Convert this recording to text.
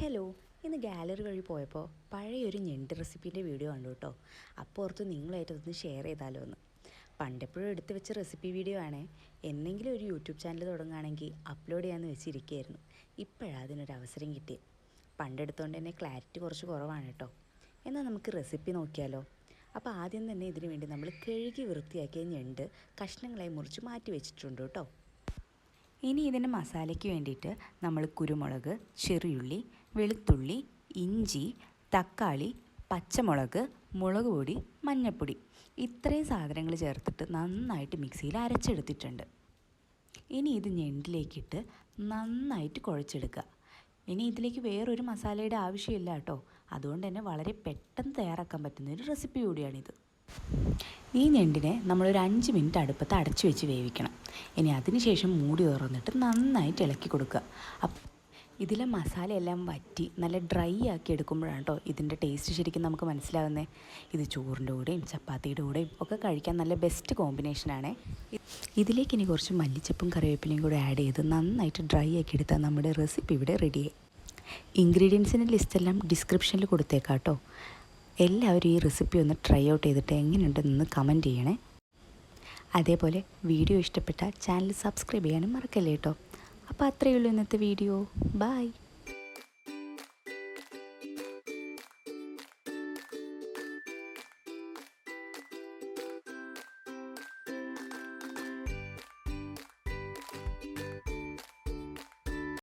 Hello ഇന്ന് gallery വഴി പോയപ്പോൾ പഴയൊരു ഞെണ്ട് റെസിപ്പീന്റെ വീഡിയോ കണ്ടു കേട്ടോ. അപ്പോൾ ഓർത്ത് നിങ്ങളായിട്ട് ഒന്ന് ഷെയർ ചെയ്താലോ എന്ന്. പണ്ടെപ്പോഴും എടുത്തു വെച്ച റെസിപ്പി വീഡിയോ ആണേ. എന്നെങ്കിലും ഒരു യൂട്യൂബ് ചാനൽ തുടങ്ങുകയാണെങ്കിൽ അപ്ലോഡ് ചെയ്യാമെന്ന് വെച്ചിരിക്കുകയായിരുന്നു. ഇപ്പോഴാണ് അതിനൊരു അവസരം കിട്ടിയത് പണ്ടെടുത്തോണ്ട് തന്നെ ക്ലാരിറ്റി കുറച്ച് കുറവാണ് കേട്ടോ. എന്നാൽ നമുക്ക് റെസിപ്പി നോക്കിയാലോ. അപ്പോൾ ആദ്യം തന്നെ ഇതിനു വേണ്ടി നമ്മൾ കഴുകി വൃത്തിയാക്കിയ ഞണ്ട് കഷ്ണങ്ങളായി മുറിച്ച് മാറ്റി വെച്ചിട്ടുണ്ട് കേട്ടോ. ഇനി ഇതിന് മസാലയ്ക്ക് വേണ്ടിയിട്ട് നമ്മൾ കുരുമുളക് ചെറിയുള്ളി വെളുത്തുള്ളി ഇഞ്ചി തക്കാളി പച്ചമുളക് മുളക് പൊടി മഞ്ഞൾപ്പൊടി ഇത്രയും സാധനങ്ങൾ ചേർത്തിട്ട് നന്നായിട്ട് മിക്സിയിൽ അരച്ചെടുത്തിട്ടുണ്ട്. ഇനി ഇത് ഞെണ്ടിലേക്കിട്ട് നന്നായിട്ട് കുഴച്ചെടുക്കുക. ഇനി ഇതിലേക്ക് വേറൊരു മസാലയുടെ ആവശ്യമില്ല കേട്ടോ. അതുകൊണ്ട് തന്നെ വളരെ പെട്ടെന്ന് തയ്യാറാക്കാൻ പറ്റുന്ന ഒരു റെസിപ്പി കൂടിയാണിത്. ഈ ഞണ്ടിനെ നമ്മളൊരു അഞ്ച് മിനിറ്റ് അടുപ്പത്ത് അടച്ചു വെച്ച് വേവിക്കണം. ഇനി അതിനുശേഷം മൂടി തുറന്നിട്ട് നന്നായിട്ട് ഇളക്കി കൊടുക്കുക. അപ്പം ഇതിലെ മസാലയെല്ലാം വറ്റി നല്ല ഡ്രൈ ആക്കി എടുക്കുമ്പോഴാണ് കേട്ടോ ഇതിന്റെ ടേസ്റ്റ് ശരിക്കും നമുക്ക് മനസ്സിലാവുന്നത് ഇത് ചോറിന്റെ കൂടെയും ചപ്പാത്തിയുടെ കൂടെയും ഒക്കെ കഴിക്കാൻ നല്ല ബെസ്റ്റ് കോമ്പിനേഷനാണ് ഇതിലേക്ക് ഇനി കുറച്ച് മല്ലിച്ചപ്പും കറിവേപ്പിലയും കൂടെ ആഡ് ചെയ്ത് നന്നായിട്ട് ഡ്രൈ ആക്കി എടുത്താൽ നമ്മുടെ റെസിപ്പി ഇവിടെ റെഡിയായി. ഇൻഗ്രീഡിയൻസിന്റെ ലിസ്റ്റെല്ലാം ഡിസ്ക്രിപ്ഷനിൽ കൊടുത്തേക്കാം കേട്ടോ എല്ലാവരും ഈ റെസിപ്പി ഒന്ന് ട്രൈ ഔട്ട് ചെയ്തിട്ട് എങ്ങനെയുണ്ടെന്ന് കമന്റ് ചെയ്യണേ. അതേപോലെ വീഡിയോ ഇഷ്ടപ്പെട്ടാൽ ചാനൽ സബ്സ്ക്രൈബ് ചെയ്യാനും മറക്കല്ലേ കേട്ടോ അപ്പോൾ അത്രയേ ഉള്ളൂ ഇന്നത്തെ വീഡിയോ ബായ്